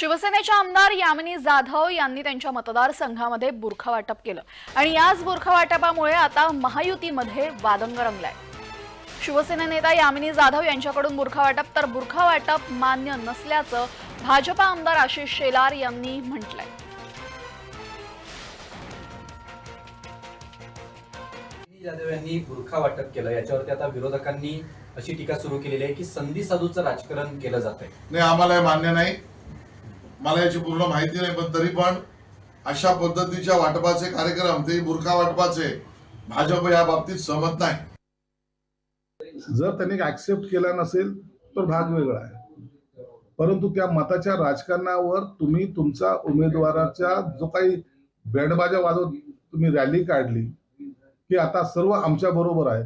शिवसेनेच्या आमदार यामिनी जाधव यांनी त्यांच्या मतदारसंघामध्ये बुरखा वाटप केलं. आणि याच बुरखा वाटपामुळे आता महायुतीमध्ये वादंग रंगलाय. शिवसेना नेता यामिनी जाधव यांच्याकडून बुरखा वाटप तर बुरखा वाटप मान्य नसल्याचं भाजपा आमदार आशिष शेलार यांनी म्हटलंय. जाधव यांनी बुरखा वाटप केलं. याच्यावरती आता विरोधकांनी अशी टीका सुरू केलेली आहे की संधी साधूचं राजकारण केलं जात आहे नाही आम्हाला हे मान्य नाही. मला याची पूर्ण माहिती नाही पण तरी पण अशा पद्धतीच्या वाटपाचे कार्यक्रम ते बुरखा वाटपाचे भाजप या बाबतीत सहमत नाही. जर त्यांनी ऍक्सेप्ट केला नसेल तर भाग वेगळा आहे. परंतु त्या मताच्या राजकारणावर तुम्ही तुमचा उमेदवाराच्या जो काही बँडबाजा वाजवत तुम्ही रॅली काढली की आता सर्व आमच्या बरोबर आहे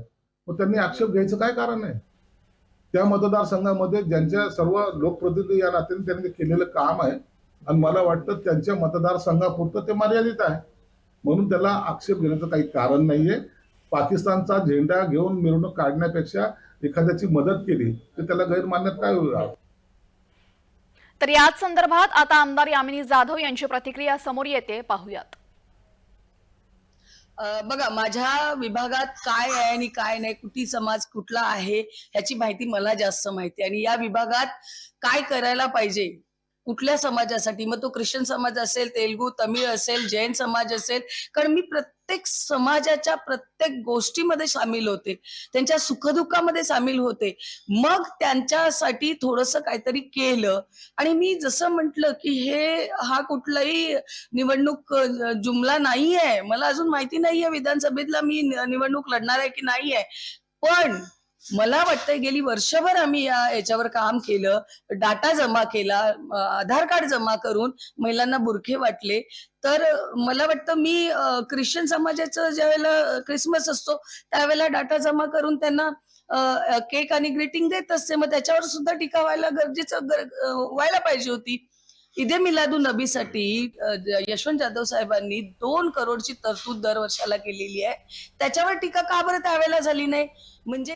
मग त्यांनी आक्षेप घ्यायचं काय कारण आहे? त्या मतदारसंघामध्ये ज्यांच्या सर्व लोकप्रतिनिधी या नात्याने त्यांनी केलेलं काम आहे आणि मला वाटतं त्यांच्या मतदारसंघापुरतं ते मर्यादित आहे. म्हणून त्याला आक्षेप घेण्याचं काही कारण नाहीये. पाकिस्तानचा झेंडा घेऊन मिरवणूक काढण्यापेक्षा एखाद्याची मदत केली तर त्याला गैरमान्यात काय होईल? तर याच संदर्भात आता आमदार यामिनी जाधव यांची प्रतिक्रिया समोर येते. पाहूयात. बघा माझ्या विभागात काय आहे आणि काय नाही कुठली समाज कुठला आहे ह्याची माहिती मला जास्त माहिती आहे. आणि या विभागात काय करायला पाहिजे? कुठल्या समाजासाठी? मग तो ख्रिश्चन समाज असेल तेलगू तमिळ असेल जैन समाज असेल कारण मी प्रत्येक समाजाच्या प्रत्येक गोष्टीमध्ये सामील होते. त्यांच्या सुखदुःखामध्ये सामील होते. मग त्यांच्यासाठी थोडस काहीतरी केलं. आणि मी जसं म्हंटल की हे हा कुठलाही निवडणूक जुमला नाहीये. मला अजून माहिती नाहीये विधानसभेतला मी निवडणूक लढणार आहे की नाहीये. पण मला वाटतंय गेली वर्षभर आम्ही या याच्यावर काम केलं डाटा जमा केला आधार कार्ड जमा करून महिलांना बुरखे वाटले. तर मला वाटतं मी ख्रिश्चन समाजाचं ज्यावेळेला क्रिसमस असतो त्यावेळेला डाटा जमा करून त्यांना केक आणि ग्रीटिंग देत असते. मग त्याच्यावर सुद्धा टीका व्हायला गरजेचं गर- व्हायला पाहिजे होती. इदे मिलादू नबीसाठी यशवंत जाधव साहेबांनी दोन करोडची तरतूद दर वर्षाला केलेली आहे. त्याच्यावर टीका का बरं त्यावेळेला झाली नाही? म्हणजे